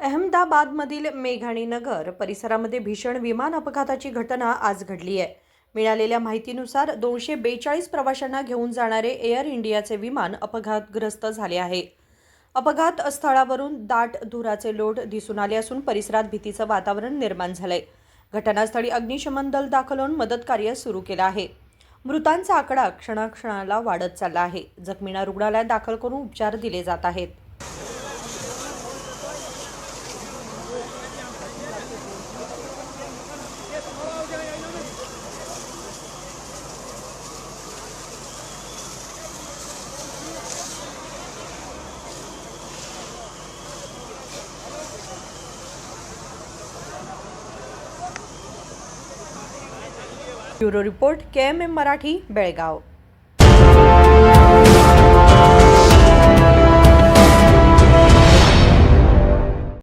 अहमदाबादमधील मेघाणी नगर परिसरामध्ये भीषण विमान अपघाताची घटना आज घडली आहे. मिळालेल्या माहितीनुसार दोनशे बेचाळीस प्रवाशांना घेऊन जाणारे एअर इंडियाचे विमान अपघातग्रस्त झाले आहे. अपघात स्थळावरून दाट धुराचे लोट दिसून आले असून परिसरात भीतीचं वातावरण निर्माण झालंय. घटनास्थळी अग्निशमन दल दाखल होऊन मदत कार्य सुरू केलं आहे. मृतांचा आकडा क्षणाक्षणाला वाढत चालला आहे. जखमींना रुग्णालयात दाखल करून उपचार दिले जात आहेत. Bureau report K M M Marathi Belgaum